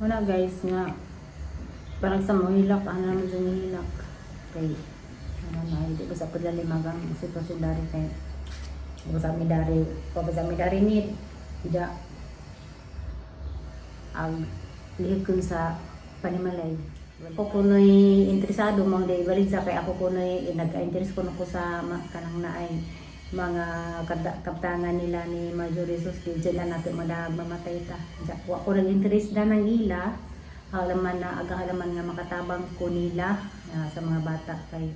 Wala guys nga. Parang sa mohilak ano naman sa mohilak kay ano na ko sa padlali magang sitwasyon dari kay ko sa mi dari ko sa mi dari ni tidak ang lihikon sa panimalay. Ako kuno'y interesado mong day balik sa kay ako kuno'y nagka-interest ko ko sa kanang naay mga kaptangan nila ni Major Jesus di dyan na natin madag mamatay ta. Wa ko nag-interest na ng ila. Halaman na aga halaman nga makatabang ko nila ah, sa mga bata kay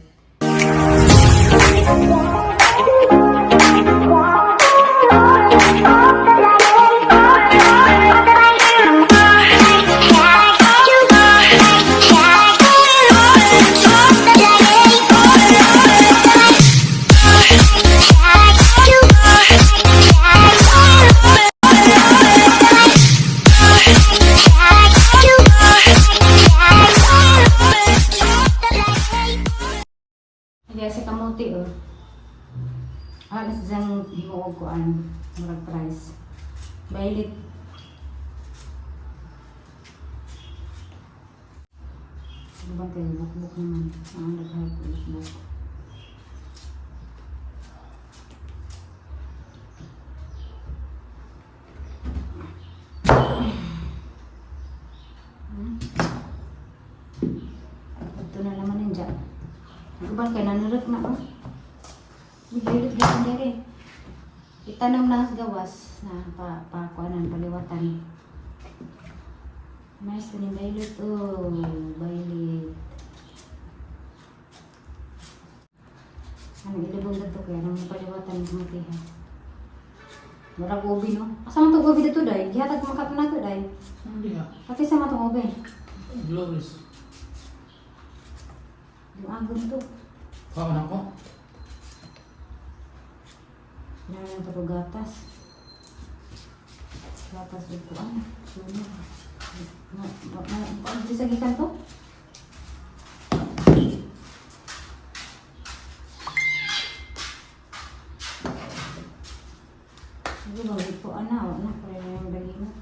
himuog ko an murag price. Bailit. Ano ba kayo? Bukbuk naman. Ah, naghahay ko bukbuk. Hmm. Ito na naman yun dyan. Guban kay nanurot na oh. Bibilit ka dari. Itanong na gawas na pa pa kuanan paliwatan. Nice ni Violet oh, Violet. Ano ilibong dito kaya nang paliwatan ng mutiha. Mura gobi no. Asa man to gobi dito dai? Gihatag makap na to dai. Hindi nga. Pati sa matong gobi. Glorious. Yung agom to. Kawan ako. Nalang to gatas. Gatas ito ano. Na, paano di sa gikan to? Sige ba, ito ana, wala na pala na yung dalimot.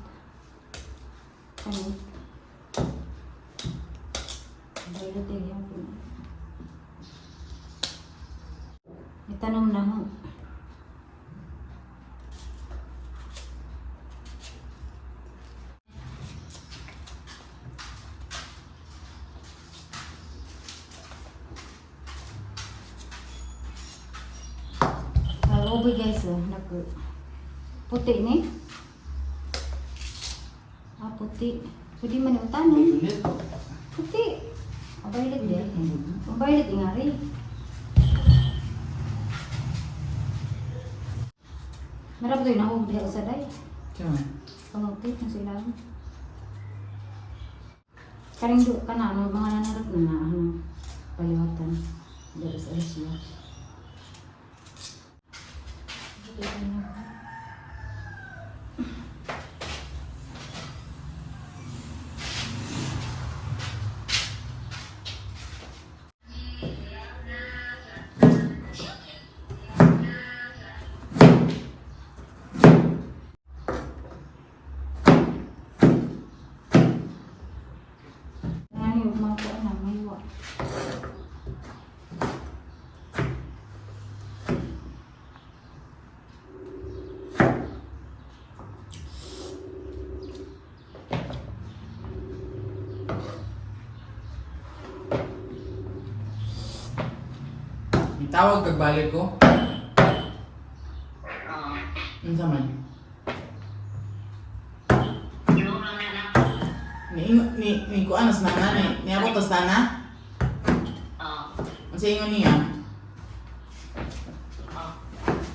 Ano? Dailot yung yung pin- Itanong na ho. Ah, ubi guys, oh, nag puti ni. Ah, puti. Pwede man yung. Ulit. Puti. Abailit din. Abailit nga rin. Marap doon nahog diha sa day. Pangupit na sila. Karing do ka na, ano, mga nanarap na na, ano, paliwatan. Dari sa Asia. Thank you. Itawag kag balik ko. Ano sa man? Ni ni ni ko anas na na ni ni ako tos na na. Ang sa ingon niya.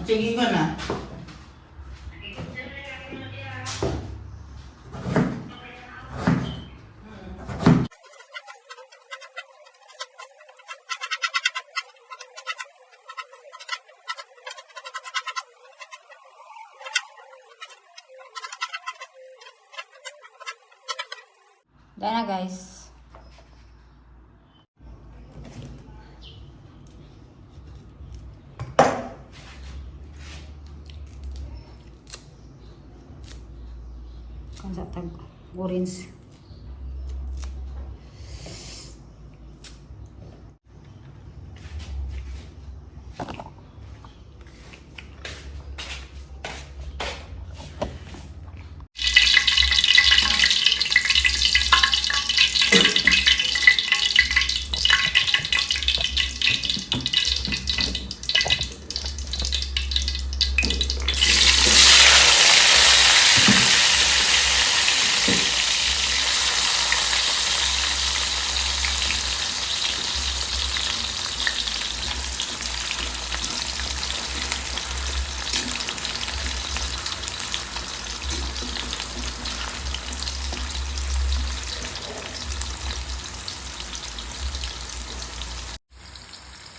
Sige ko na. Kung sa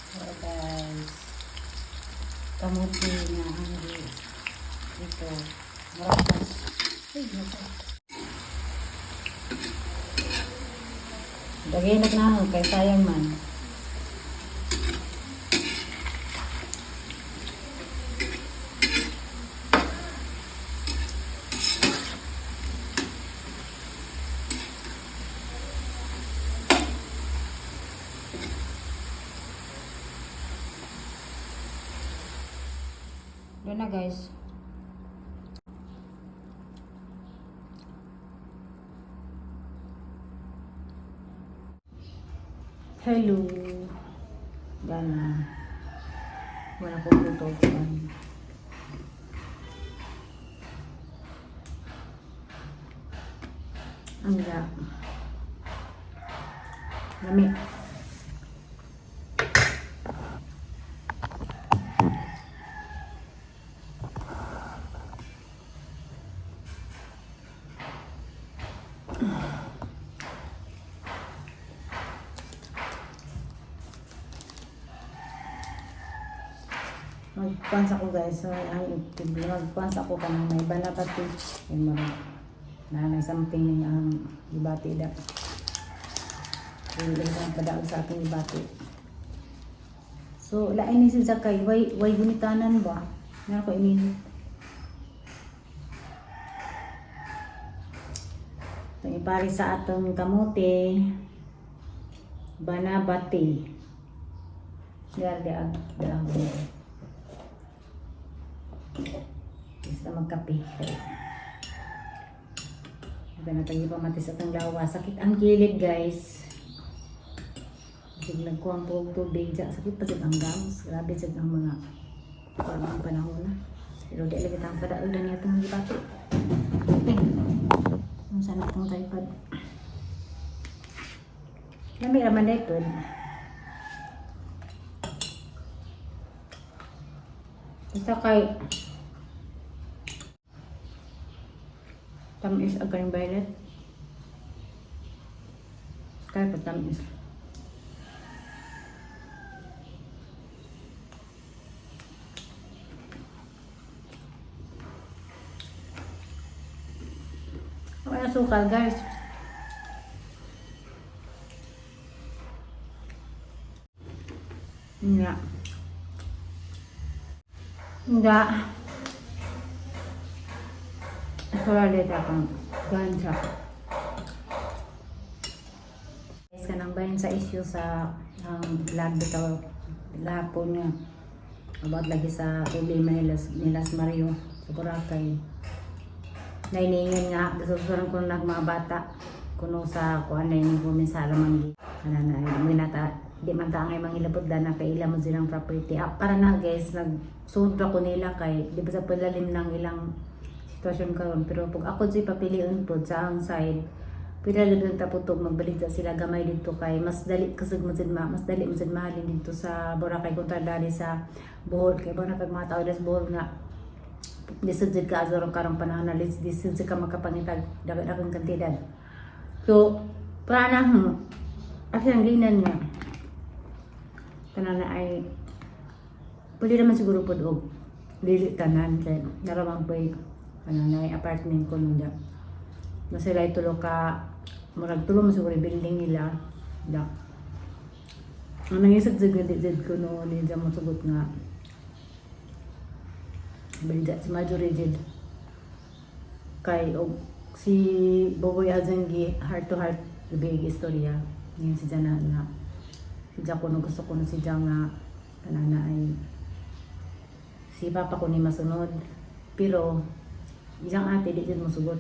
Hello guys. Kamuti na ang dito. Marakas. Ay, Lagay na na kay sayang man. Doon na guys. Hello. Gana. Wala ko luto. Ang ga. Lamig. Magpans ako guys sa ang YouTube. Magpans ako ka ng may banabati. Yung mga nanay something niya ang ibati da. Yung isang padaog sa ating ibati. So, lain ni si Zakay. Way, way gunitanan ba? Nga ako ini. Ito ipari sa atong kamote. Banabati. Garde ang dahon. Basta magkape. Iba na tayo pamati sa tang lawa. Sakit ang kilid guys. Kasi nagkuhang po tubig. Sakit pa dyan ang gams. Grabe dyan ang mga parang panahon na. Pero di lagi tayong padaog na niya itong gipati. Ang sana itong tripod. Lami raman na ito. Basta kay tamis ang kaning violet. Kaya pa tamis. May asukal guys. Nga. Nga. Sulit akong ganja. Guys, kanang bayan sa issue sa ang vlog bitaw lahapon nga about lagi sa problema nila nilas Mario sa Boracay. Nainingan nga, gasusuran ko ng mga bata kuno sa kuan na yung bumin sa alaman kana na ay nata di man ta ngay mangilabot da na kay ilang mo silang property ah, para na guys nagsuod pa ko nila kay di ba sa palalim ng ilang sitwasyon karon. Pero pag ako di papiliun po sa ang side pila lang taputog magbalik sila gamay dito kay mas dali kasig mosid ma mas dali mosid mahalin dito sa Boracay kung dali sa Bohol. Kay ba kag mga tao des Bohol nga lisod jud ka azor karong panahon na lisod lisod ka makapangitag dagat-dagang kantidad. So para na hmm, kasi ang ginan nga tanan na ay pwede naman siguro po og dili tanan kay naramang po ano na ay apartment ko nung da na sila ay tulo ka murag tulo yung building nila da. Ang nangisag sa gandid ko no ni dyan mo sugot nga balida si Major Rigid kay og si Boboy Azangi heart to heart big istorya ngayon si Jana nga si Jaco no gusto ko na si Jana nga kanana ay si Papa ko ni masunod. Pero isang ate di dyan masugot.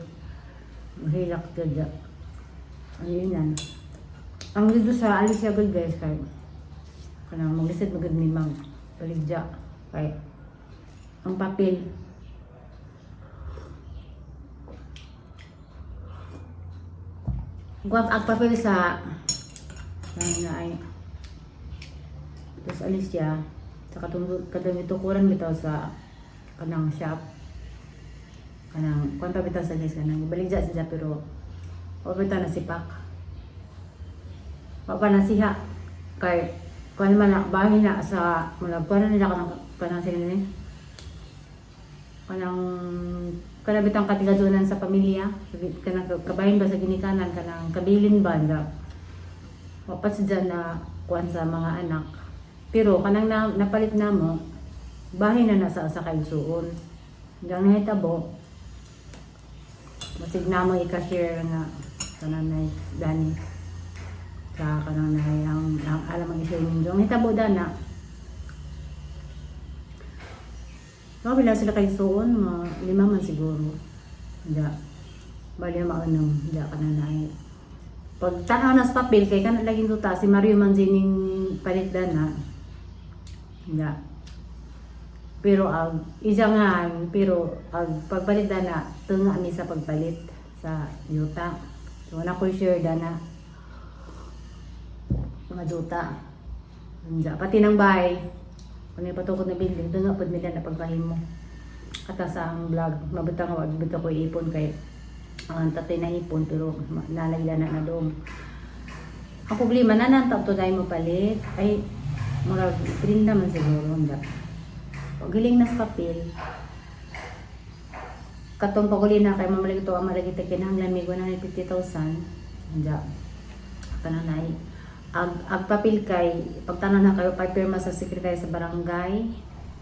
Mahilak ka dyan ayun yan? Ang dito sa Alicia Good guys kay kanang maglisid magad ni Mang Paligya kay ang papel. Guwag ang papel sa ano na ay. Tapos alis siya sa katungod kadang itukuran bitaw sa kanang shop kanang kung pa bitaw sa guys kanang baligya siya pero o bitaw na sipak pa na siya. Kay kung man na bahin na sa mula kuha na nila kanang kanang sila ni. Kanang kanabitang katigadunan sa pamilya kanang kabahin ba sa ginikanan kanang kabilin ba nga wapat sa dyan na kuan sa mga anak. Pero kanang na, napalit na mo bahay na nasa sa kaigsuon hanggang nahitabo masig na mo ika-share nga kanang na dani sa kanang na ang, ang alam ang isyo ninyo nahitabo dana Mga bila sila kay suon, mga lima man siguro. Hindi. Bali ang maanong, hindi ka na naay. Pag tanaw na sa papel, kay ka na laging tuta, si Mario man sining palit na. Hindi. Pero ang isa nga, pero ang pagpalit na, tunga mi sa pagpalit sa yuta. So, na ko share na mga juta. Hindi. Pati ng bahay, kung patukod na building, doon nga pud nila na pagpahim mo. Kata sa ang vlog, mabutang ako, agibot ako ipon kay ang tatay na ipon pero nalayla na na doon. Ang problema na nantap to dahil mo palit, ay mga print naman siguro. Hindi. Pag giling na sa papel, katong paguli na kay mamalig ito ang malagi takin ang lamig 150,000 hindi. Kanang nai ag agpapil kay pagtanan na kayo pagpirma sa sekretary sa barangay.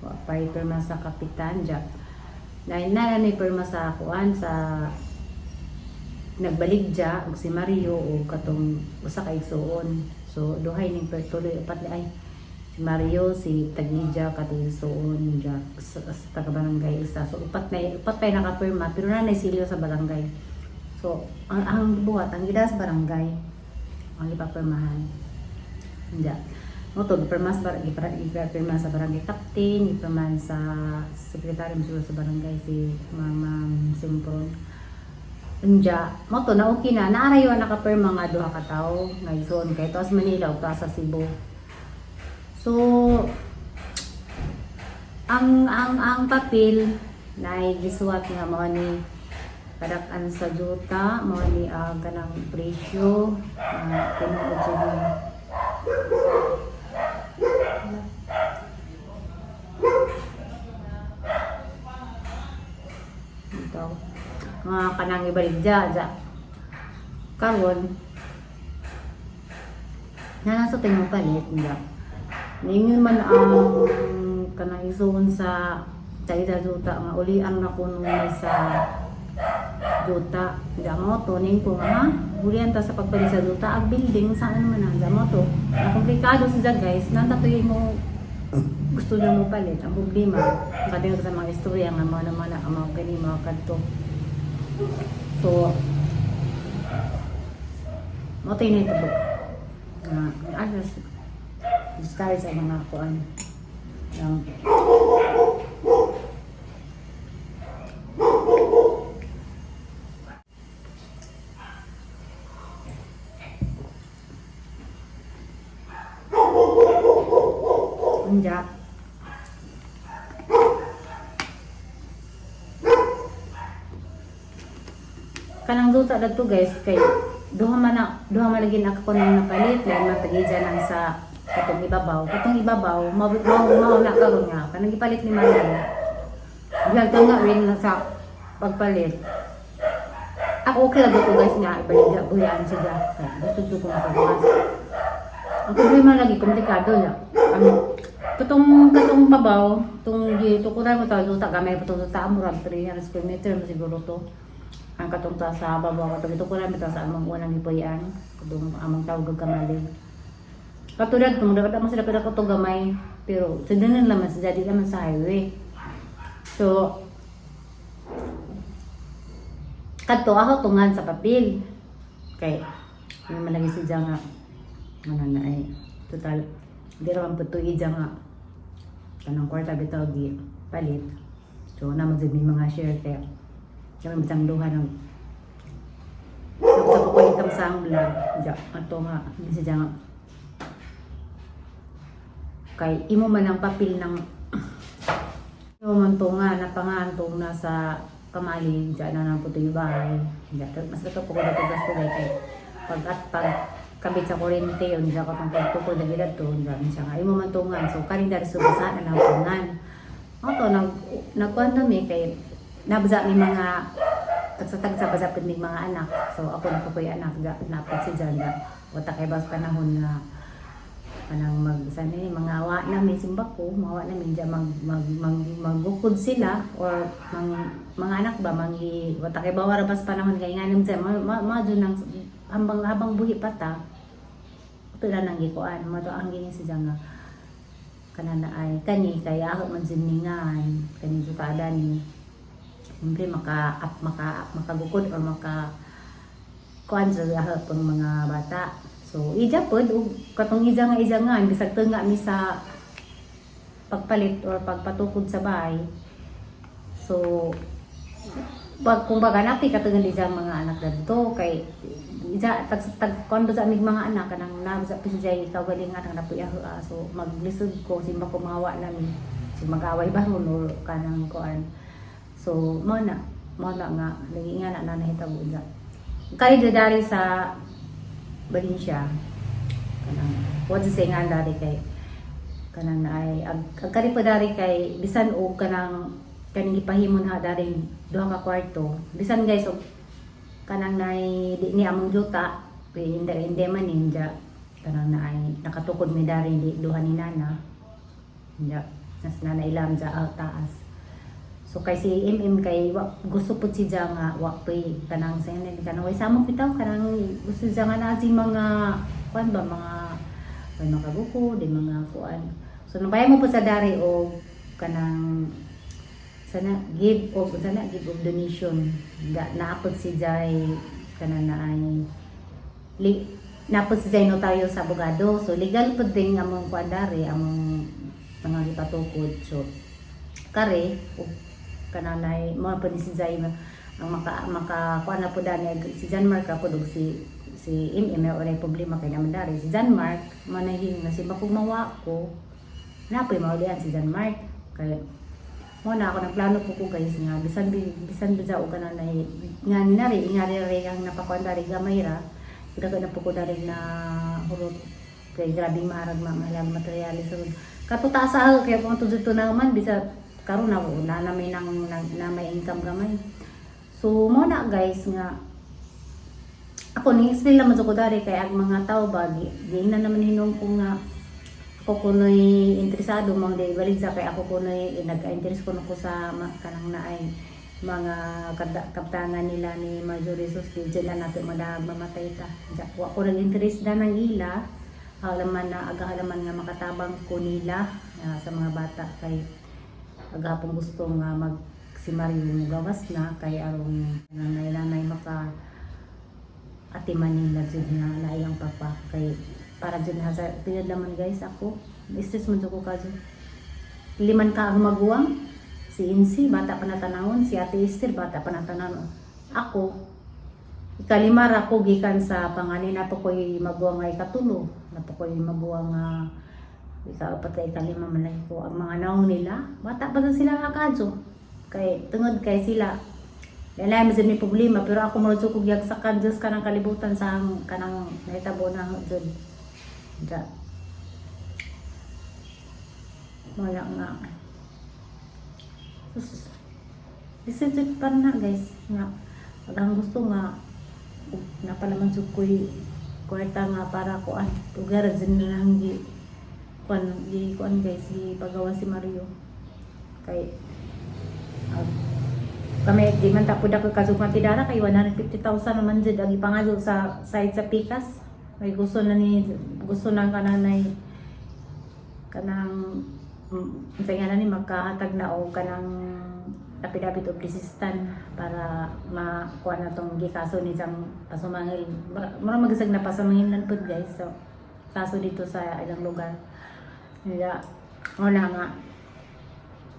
Wa pagpirma sa kapitan ja dahil na ni pirma sa kuan sa nagbalik ja og si Mario o katong usa ka igsuon so duhay ning pertuloy upat ay si Mario si Tagija katong igsuon ja sa, sa taga barangay isa so upat na upat pa nakapirma pero na silyo sa barangay so ang ang buhat ang gida sa barangay ang ipapirmahan. Hindi. Mo to ipirmas bar ipirma sa barangay captain, ipirman sa sekretary mo sa barangay si Mama Simpron. Unja, mo to na okay na naarayo nakapirma nga duha ka tawo nga igsoon kay tos Manila ug sa Cebu. So ang ang ang papel na gisuwat nga mao ni kadakan sa juta mo ni uh, kanang presyo uh, tinuod ito. Mga kanang ibalik dya dya karon na nasa tingin palit dya ningon man ang kanang isuon sa Taida juta nga ulian na kuno ni sa duta. Damo to ning ko nga hulihan ta sa pagpalit sa duta ang building saan man ang damo to. Ang komplikado sa guys, nanta to mo gusto na mo palit ang problema kadang sa mga istorya nga mga naman ang mga kani mga kadto. So mo to ini to nga alas discard sa mga kuan ng Unja. Kanang duta dagto guys kay duha man na duha man lagi ako nang napalit lain matagija nang sa katong ibabaw. Katong ibabaw mao mao na karon nga kanang ipalit ni Maria. Bilang to nga rin na sa pagpalit. Ako okay lang dito guys nga ibalik ja buyan siya. Gusto ko makabukas. Ang problema lagi komplikado na. Ang katong katong babaw, tong dito ko na mo tayo ta gamay pa to ta mo ram 300 square meter mo siguro to. Ang katong ta sa babaw katong ito ko na ta sa among unang ipuyan, katong among tawag kamalig. Katulad kung dapat mo sila kada ko to gamay, pero sidanan naman sa jadi naman sa highway. So, kadto ako tungan sa papel. Kay, may malagi si nga ano na ay total di raman po to ija nga kanang kwarta bitaw gi palit. So na mo mga share kaya kami bitang duha ng sa ko itang sa ang vlog ja ato nga si nga kay imo man ang papel ng imo man to nga napangantong na sa kamali dyan na nang puto yung bahay dyan mas ito po ko dito gasto kay pag at pag kabit sa kuryente yun sa kapang pagtukod na gilad to dami siya nga. Imo man tungan so kanin dari sa basa na lang tungan Ako, nag, nagkuhan kami kay nabza mi mga tagsa-tagsa ba sa mga anak. So ako na ko'y anak, napit si Jan, ga, wata kay bas panahon na kanang mag sana ni mga wa namin simba ko mawa namin dyan mag mag mag magbukod sila or mang, mga anak ba mangi wata kay bawara bas panahon kay nganim dyan ma, ma, ma nang habang habang buhi pa ta na nang gikuan mo to ang gini si Janga kanana ay kani kaya ako man siningan kani jutada ni Siyempre maka up maka makagukod or maka kuan sa pang mga bata So, ija pod ug katong ija nga ija nga bisag tunga mi sa pagpalit or pagpatukod sa bahay. So, pag kumbaga napi katungan ija mga anak dadto kay ija tag tag kondo sa amig mga anak kanang nab sa pisjay kagalingan ang napuya ah, so maglisod ko simba ko mawa nami si magaway baron or kanang kuan. So mo na mo na nga lagi nga na nanahitabo ija. Kay dari sa Valencia kanang what to say nga dari kay kanang naay ag, ag kani pa dari kay bisan og kanang kaning ipahimon ha dari duha ka kwarto. Bisan guys og kanang naay di ni among juta kay hindi hindi man ninja kanang naay nakatukod mi dari di duha ni nana. Ninja nas nana ilam ja taas So kay si MM kay wa, gusto po si Jang nga wa pay kanang sa kanang way samong bitaw kanang gusto siya nga na si mga kuan ba mga may makabuko di mga kuan. So nabayan mo po sa dari o kanang sana give of sana give of donation da naapod si Jay kanang na ay li, naapod si Jay notaryo sa abogado. So legal po din among kuan dari among mga ipatukod. So kare kananay mga pa ni si Zay ang maka maka kuan na po dani si John Mark po si si MM na oray problema kay naman dari si John Mark manahin si bakong mawa ko napoy maulian si John Mark kay mo na ako nagplano po ko guys nga bisan bi- bisan bisa o kananay nga ni nari nga rin ang napakuan dari gamay ra Kita na po ko dari na hulot. Kay grabing maharag ma mahalang materialis so katuta sa kaya kung tudto to naman bisa karon na na na may nang na, na may income gamay. So mo na guys nga ako ni explain sa ko dari kay ang mga tao ba di, di na naman hinong ko nga ako kunoy interesado mo di balik sa kay ako kunoy eh, nagka-interest ko ko sa kanang naay mga kaptangan nila ni Major Jesus di dyan na natin madag mamatay ta. Wa ko nag interest na ng ila halaman na aga halaman nga makatabang ko nila ah, sa mga bata kay agapong gusto nga mag si Mario gawas na kay aron nanay nanay maka atiman nila dyan na na ilang papa. Kay para dyan ha sa pinad naman guys ako. Stress man ko kadyo liman ka ang maguwang. Si Insi bata pa natanawon si Ate Esther bata pa natanawon ako ikalimar ako gikan sa panganin na po ko'y maguwang ay katulo. Na po ko'y maguwang nga ikaapat kay ikalima man lang ko ang mga naong nila bata pa sa sila kakadyo kay tungod kay sila Lalay mo may problema pero ako mo ko gyag sa Diyos kanang kalibutan sa ang kanang nahitabo na jud. Ja. Wala nga. Sus. Listen pa na guys nga. Ang gusto nga napalaman jud ko'y kwarta nga para kuan lugar din lang kuan gi kuan guys gi pagawa si Mario. Kay ah, kami di man tapod ako kasugma tidara kay 150,000 naman jud ang ipangalo sa site sa Pikas. May gusto na ni gusto na kananay kanang mm, sa nga ni magkahatag na o kanang lapid-lapid of resistant para makuha na tong gikaso ni sang pasumangil. Mura magasag na pasumangil lang pod guys. So kaso dito sa ilang lugar nila wala nga.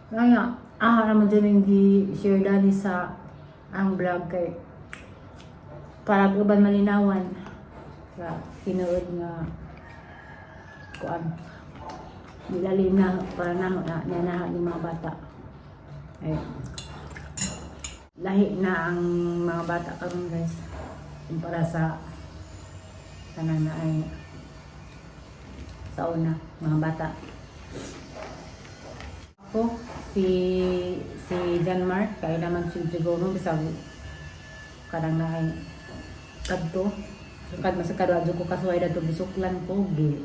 Kaya ah naman dyan yung gi-share dani sa ang vlog kay para gaban malinawan? Sa tinuod nga kuan nilalim na para na na, na, na, mga bata. Ay lahi na ang mga bata karon guys. Kumpara sa kanang na ay sa una mga bata. Ako ko si si John Mark kaya naman si siguro bisag kadang na ay kadto. So kad mas kadto ko kasuway dato bisuklan ko bi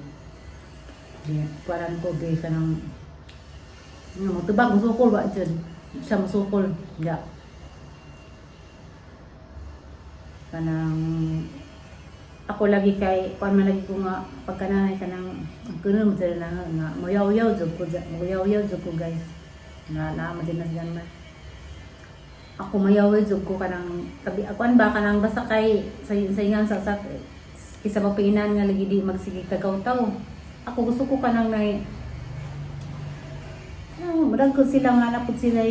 di paran ko bi kanang no tubag musukol ba dyan. Siya musukol ya. Kanang ako lagi kay kuan man lagi ko nga pagkananay kanang kuno mo na nga moyaw-yaw jud ko moyaw-yaw jud ko guys. Na naama din na man ako mayaw jud ko kanang tabi akuan ba kanang basta kay sa saingan sa sa kisa mapiinan nga lagi di magsige kagaw taw. Ako gusto ko kanang nay Oh, ko sila nga napod sila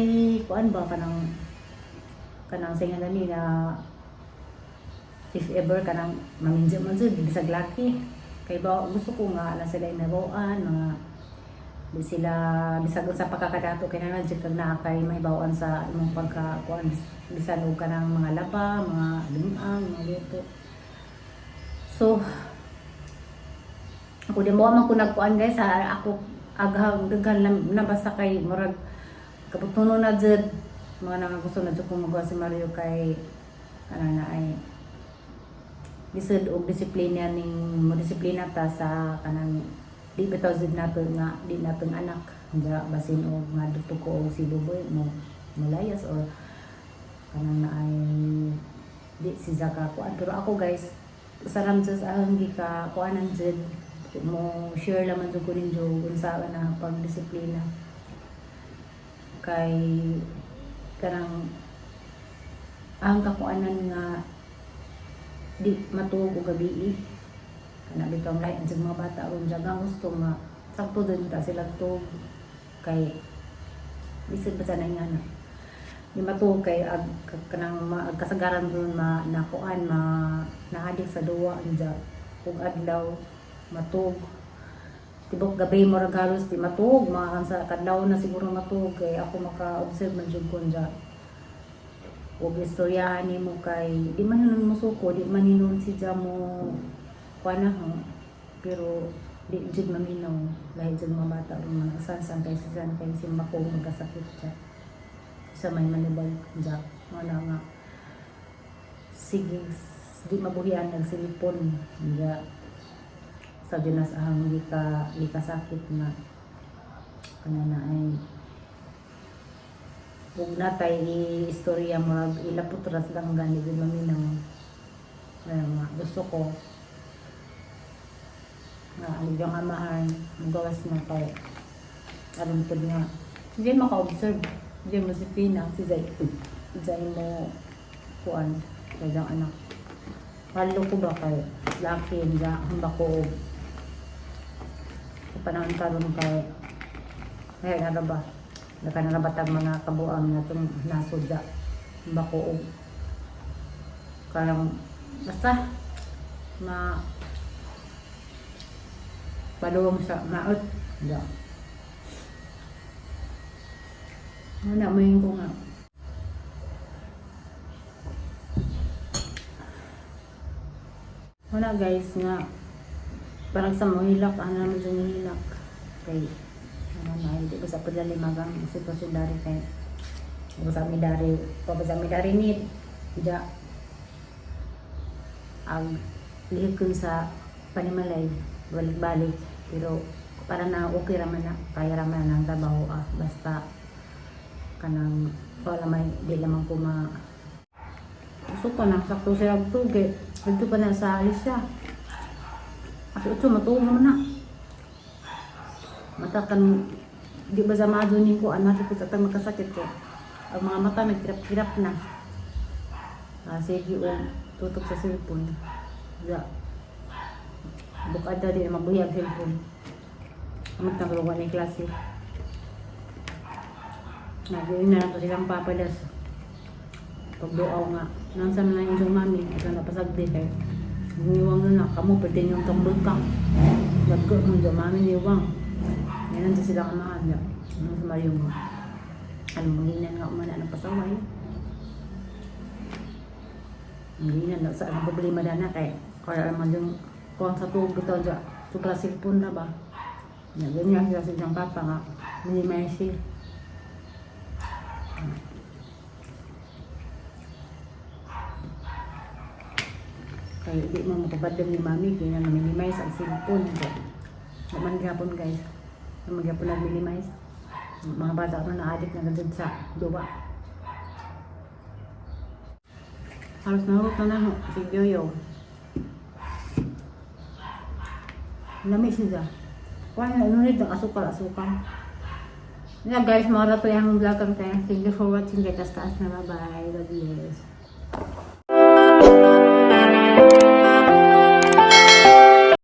kuan ba kanang kanang saingan nila if ever kanang maminjo man jud bisag laki. Kay ba gusto ko nga na sila inabuan mga di sila bisag sa pagkakadato kay na jud kag naa kay may bawaan sa imong pagka kuan bisan og kanang mga laba mga lunang mga luto so ako di mo man ko nagkuan guys ha ako aghang daghan nabasa kay murag kabutuno na jud mga nang gusto na jud ko magawa si Mario kay ana na ay lisod og disiplina ning mo disiplina ta sa kanang di bitaw jud nato nga di natong anak. Nga basin og nga dito ko og si Luboy mo malayas or kanang na ay di si Zaka kuan. Pero ako guys sa ahang gi ka kuanan jud mo share laman jud ko ninyo unsa na pagdisiplina kay kanang ang kakuanan nga di matuog og gabi kana bitaw lain sa mga bata ron jaga gusto nga sakto din ta sila tuog kay bisan pa sana nga na. Di matuog kay ag kanang ma- ag kasagaran ron ma nakuan ma naadik sa duwa anja ug adlaw matug tibok gabi mo ra halos di matug mga sa kadlaw na siguro matug kay ako maka-observe man jud ko anja ug istoryahan nimo kay di man nun musuko di man hinon si mo kuana ho. Pero di jud maminaw lahi jud mga bata ron mga sansan kay sisan kay si mako magkasakit siya. Sa may manibag ja wala nga. Sige di mabuhian ng silipon ja. Sa dinas ahang di ka di ka sakit na. Kana na ay Huwag na tayo i-istorya mo, ilaputras lang gani, di maminaw. Kaya nga, gusto ko, nga, yung amahan, magawas na kay, alam ko nga, hindi maka-observe, hindi mo si Pina, si Zay, Zay mo, kuan, kaya anak. Halo ko ba kay, laki, hindi, hamba ko, sa panahon karon kay, kaya nga ba, nakanarabatag mga kabuang na itong nasudya bako og karang basta ma paluwang sa maot da Wala mo yun ko nga. Wala guys nga. Parang sa mohilak, ano naman sa mohilak. Kay, ano na, hindi ko sa padali magang sitwasyon dari kay. Hindi ko sa mi dari, pa sa mi dari ni, ja. Ang lihig ko sa panimalay, balik-balik. Pero, para na okay raman na, kaya raman na ang trabaho ah. Basta, kanang, wala may, di lamang ko ma, gusto ko na, sakto ang tugi. Dito pa na sa alis siya. Kasi ito, naman na. Mata kan, di ba zamado ni ko, anak ko sa magkasakit ko. Ang mga mata nagkirap-kirap na. Ah, sige, o, tutok sa cellphone. Ya. Bukad na din, mabuyag cellphone. Amag na kaluwa na klase. Nagyuin na lang to silang papadas. Pagduaw nga. Nang sa mga inyong mami, ito napasagdi kay. Niwang na na, kamu pwede niyong tambol ka. Lagko mo dyan, mami niwang. Yan nandiyan sila kamahan niya. Ano sa Mario mo. Ano, manghinan nga umana ng pasaway. Manghinan na sa ang problema na na kay. Kaya naman yung kuwang sa tuog ito dyan. Supra cellphone na ba? Yan, ganyan siya sa siyang papa nga. Minimize siya. Kaya di mo makabadam ni mami, kaya na minimize ang cellphone. Naman gapon guys. Naman gapon nag-minimize. Mga bata ko na-addict na gandun sa duwa. Halos nahurot na na si Yoyo. Lamig siya. Kuha na nunod ng asukal-asukal. Yeah guys, mga rato yung vlog kaya. Thank you for watching. Kaya taas na bye-bye. God bless.